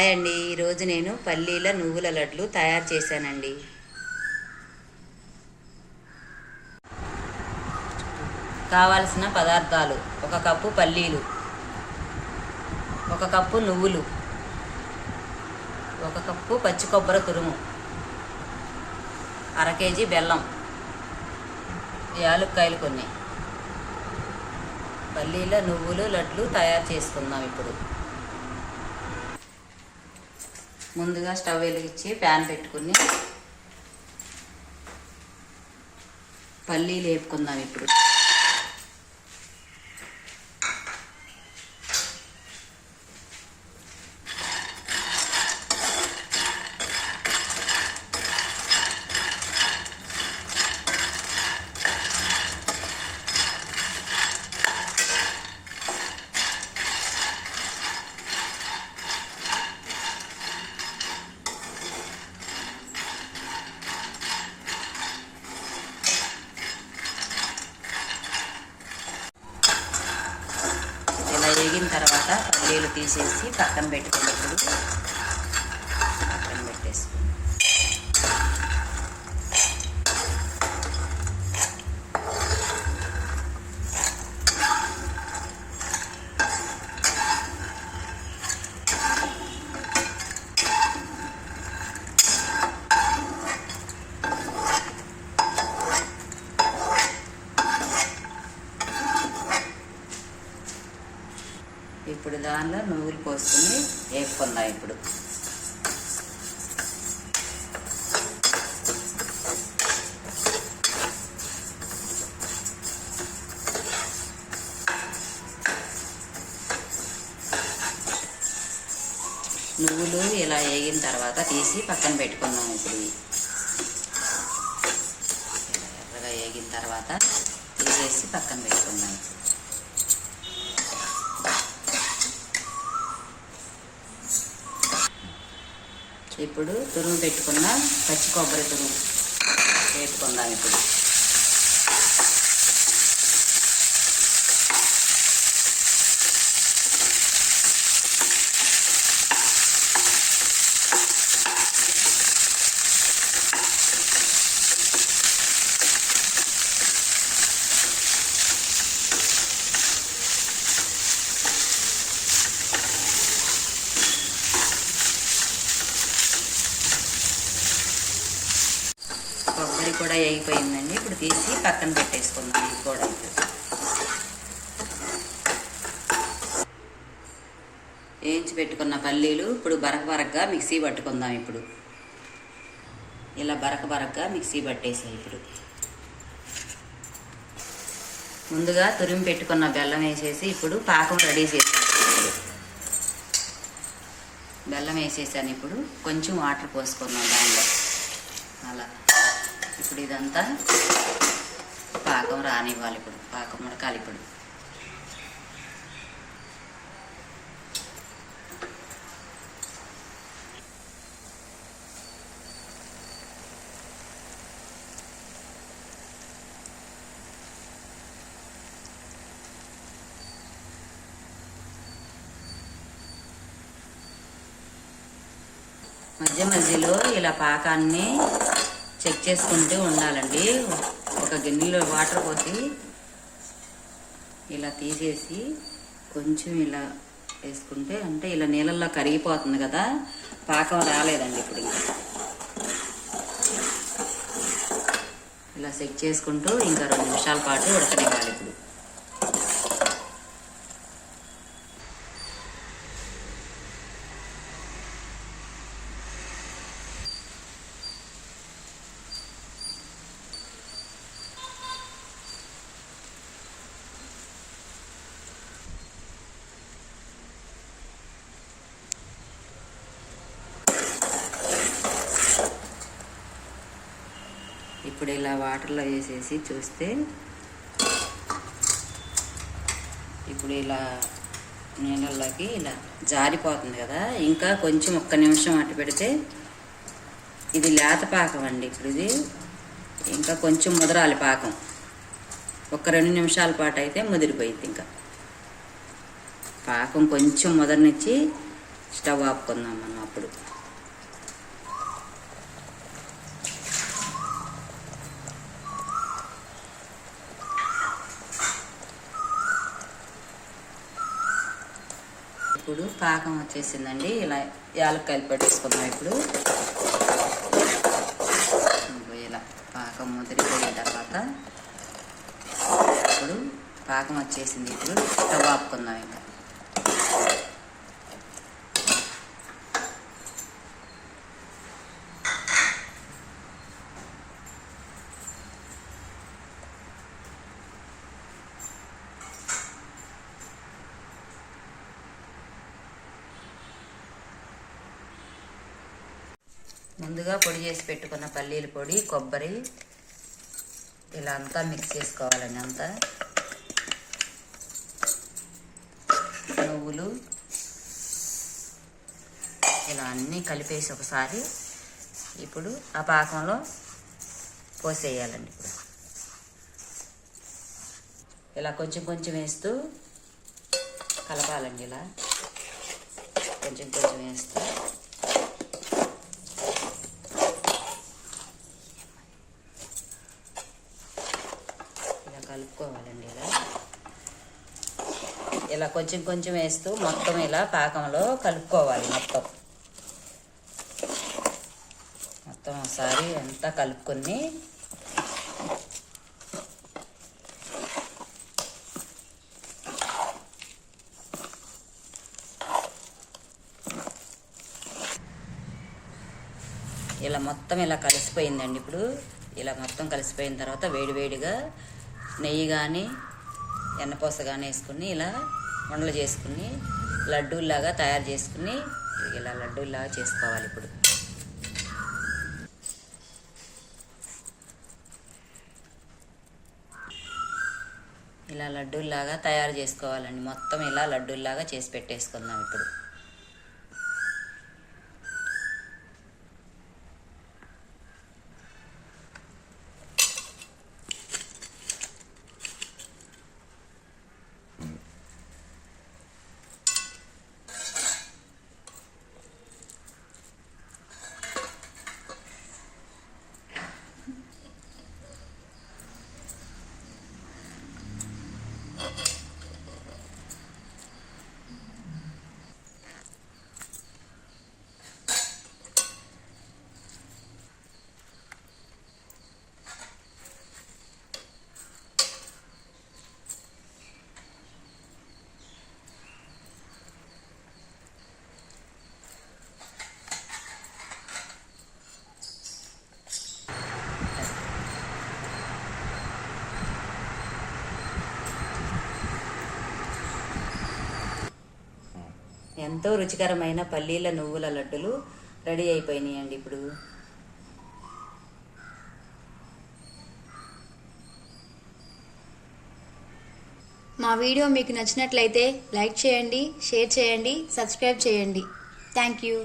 Hi అండి ఈరోజు నేను పల్లీల నువ్వుల లడ్లు తయారు చేశానండి. కావాల్సిన పదార్థాలు ఒక కప్పు పల్లీలు ఒక కప్పు నువ్వులు ఒక కప్పు పచ్చి కొబ్బరి తురుము అర కేజీ బెల్లం యాలుక్కాయలు కొన్ని. పల్లీల నువ్వులు లడ్లు తయారు చేసుకుందాం ఇప్పుడు. ముందుగా స్టవ్ వెలిగించి ప్యాన్ పెట్టుకుని పల్లీలు వేపుకుందాం ఇప్పుడు ఇలా వేగిన వేలు తీసేసి పక్కన పెట్టుకున్నప్పుడు ఇప్పుడు పక్కన పెట్టేసి ఇప్పుడు దానిలో నువ్వులు పోసుకుని వేపుకుందాం ఇప్పుడు. నువ్వులు ఇలా వేగిన తర్వాత తీసి పక్కన పెట్టుకుందాం ఇప్పుడు. ఎర్రగా వేగిన తర్వాత తీసేసి పక్కన పెట్టుకుందాం ఇప్పుడు తురుగు పెట్టుకున్న పచ్చి కొబ్బరి తురుగు వేసుకుందాం ఇప్పుడు కొబ్బరి కూడా అయిపోయిందండి. ఇప్పుడు తీసి పక్కన పెట్టేసుకుందాం ఇది కూడా. వేయించి పెట్టుకున్న పల్లీలు ఇప్పుడు బరక బరకగా మిక్సీ పట్టుకుందాం ఇప్పుడు. ఇలా బరక బరకగా మిక్సీ పట్టేసాం ఇప్పుడు. ముందుగా తురిమి పెట్టుకున్న బెల్లం వేసేసి ఇప్పుడు పాకం రెడీ చేసాం బెల్లం వేసేసాను ఇప్పుడు. కొంచెం వాటర్ పోసుకుందాం దానిలో. అలా. ఇప్పుడు ఇదంతా పాకం రానివ్వాలి ఇప్పుడు పాకం ఉడకాలి ఇప్పుడు. మధ్య మధ్యలో ఇలా పాకాన్ని చెక్ చేసుకుంటూ ఉండాలండి. ఒక గిన్నెలో వాటర్ పోసి ఇలా తీసేసి కొంచెం ఇలా వేసుకుంటే అంటే ఇలా నీళ్ళల్లో కరిగిపోతుంది కదా పాకం రాలేదండి ఇప్పుడు ఇంకా. ఇలా చెక్ చేసుకుంటూ ఇంకా రెండు నిమిషాల పాటు ఉడకనివ్వాలి ఇప్పుడు. ఇప్పుడు ఇలా వాటర్లో వేసేసి చూస్తే ఇప్పుడు ఇలా నీళ్ళల్లోకి ఇలా జారిపోతుంది కదా. ఇంకా కొంచెం ఒక్క నిమిషం అటు పెడితే ఇది లేత పాకం అండి ఇప్పుడు ఇది. ఇంకా కొంచెం ముదరాలి పాకం. ఒక రెండు నిమిషాల పాటు అయితే ముదిరిపోయింది ఇంకా. పాకం కొంచెం ముదరనిచ్చి స్టవ్ ఆపుకుందాం మనం అప్పుడు. ఇప్పుడు పాకం వచ్చేసిందండి. ఇలా యాలక్కాయలు పెట్టేసుకుందాం ఇప్పుడు. ఇలా పాకం ముదిరిపోయిన తర్వాత ఇప్పుడు పాకం వచ్చేసింది. ఇప్పుడు స్టవ్ ఆపుకుందాం ఇంకా. ముందుగా పొడి చేసి పెట్టుకున్న పల్లీల పొడి కొబ్బరి ఇలా అంతా మిక్స్ చేసుకోవాలండి అంతా. నువ్వులు ఇలా అన్నీ కలిపేసి ఒకసారి ఇప్పుడు ఆ పాకంలో పోసేయాలండి ఇప్పుడు. ఇలా కొంచెం కొంచెం వేస్తూ కలపాలండి ఇలా. కొంచెం కొంచెం వేస్తూ ఇలా కలుపుకోవాలండి ఇలా ఇలా కొంచెం కొంచెం వేస్తూ మొత్తం ఇలా పాకంలో కలుపుకోవాలి మొత్తం. మొత్తం ఒకసారి అంతా కలుపుకొని ఇలా మొత్తం ఇలా కలిసిపోయిందండి ఇప్పుడు. ఇలా మొత్తం కలిసిపోయిన తర్వాత వేడివేడిగా నెయ్యి కానీ ఎన్నపూస కానీ వేసుకుని ఇలా ఉండలు చేసుకుని లడ్డూల్లాగా తయారు చేసుకుని ఇలా లడ్డూల్లాగా చేసుకోవాలి ఇప్పుడు. ఇలా లడ్డూల్లాగా తయారు చేసుకోవాలండి. మొత్తం ఇలా లడ్డూల్లాగా చేసి పెట్టేసుకుందాం ఇప్పుడు. ఎంతో రుచికరమైన పల్లీల నువ్వుల లడ్డులు రెడీ అయిపోయినాయండి ఇప్పుడు. మా వీడియో మీకు నచ్చినట్లయితే లైక్ చేయండి షేర్ చేయండి సబ్స్క్రైబ్ చేయండి. Thank you.